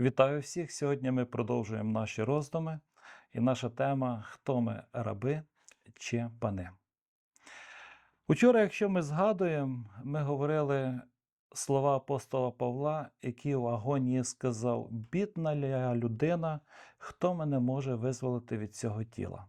Вітаю всіх! Сьогодні ми продовжуємо наші роздуми, і наша тема Хто ми раби чи пани. Учора, якщо ми згадуємо, ми говорили слова апостола Павла, який в агонії сказав: Бідна я людина, хто мене може визволити від цього тіла.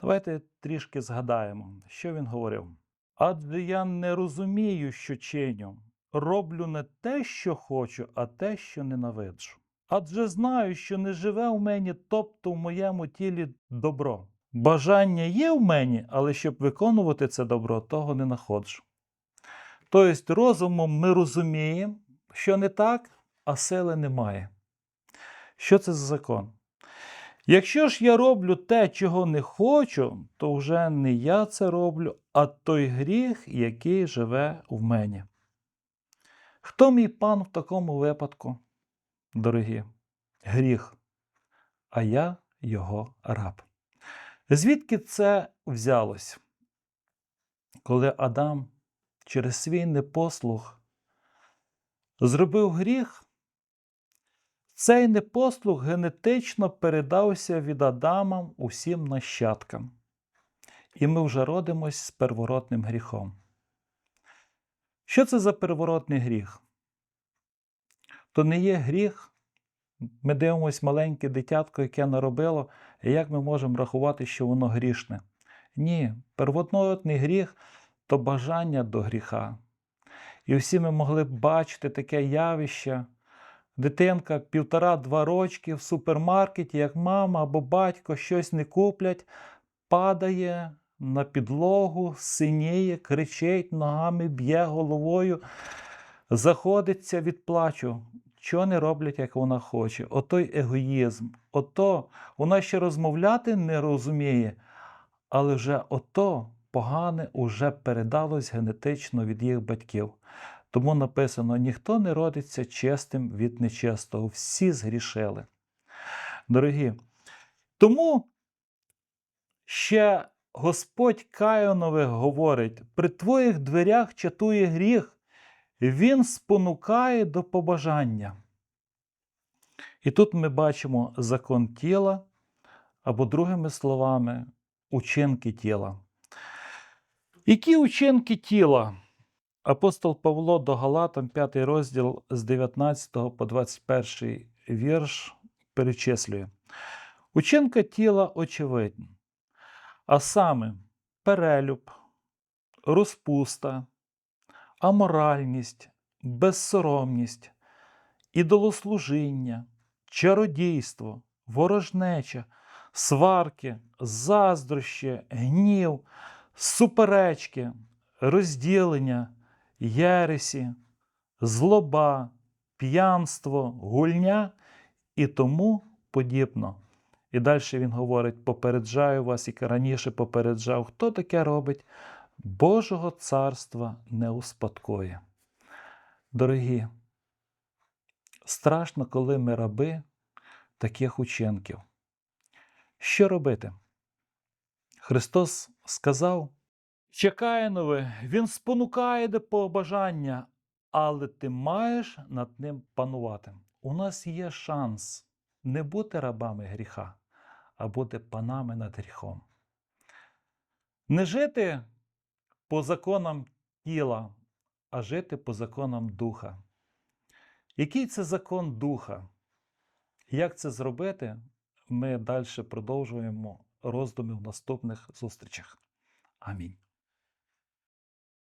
Давайте трішки згадаємо, що він говорив. Адже я не розумію, що чиню. Роблю не те, що хочу, а те, що ненавиджу. Адже знаю, що не живе в мені, тобто в моєму тілі добро. Бажання є в мені, але щоб виконувати це добро, того не находжу. Тобто, розумом ми розуміємо, що не так, а сили немає. Що це за закон? Якщо ж я роблю те, чого не хочу, то вже не я це роблю, а той гріх, який живе в мені. Хто мій пан в такому випадку, дорогі? Гріх, а я його раб. Звідки це взялось? Коли Адам через свій непослух зробив гріх, цей непослух генетично передався від Адама усім нащадкам. І ми вже родимось з первородним гріхом. Що це за первородний гріх? То не є гріх. Ми дивимося маленьке дитятко, яке наробило, і як ми можемо рахувати, що воно грішне? Ні, первородний гріх то бажання до гріха. І всі ми могли б бачити таке явище. Дитинка півтора-два рочки в супермаркеті, як мама або батько щось не куплять, падає на підлогу, синіє, кричить, ногами б'є головою, заходиться від плачу. Що не роблять, як вона хоче? Отой егоїзм. Ото вона ще розмовляти не розуміє, але вже ото погане уже передалось генетично від їх батьків. Тому написано: ніхто не родиться чистим від нечистого, всі згрішили. Дорогі. Тому ще Господь Каїнових говорить: при твоїх дверях чатує гріх, він спонукає до побажання. І тут ми бачимо закон тіла, або, другими словами, учинки тіла. Які учинки тіла? Апостол Павло до Галатам, 5 розділ з 19 по 21 вірш перечислює. Учинка тіла очевидна, а саме перелюб, розпуста, аморальність, безсоромність, ідолослужіння, чародійство, ворожнеча, сварки, заздрощі, гнів, суперечки, розділення, єресі, злоба, п'янство, гульня і тому подібно. І далі він говорить: попереджаю вас, як раніше попереджав, хто таке робить, Божого царства не успадкує. Дорогі, страшно, коли ми раби таких учинків. Що робити? Христос сказав, чекає нове, Він спонукає до побажання, але ти маєш над ним панувати. У нас є шанс не бути рабами гріха, а бути панами над гріхом. Не жити по законам тіла, а жити по законам духа. Який це закон духа? Як це зробити? Ми далі продовжуємо роздуми в наступних зустрічах. Амінь.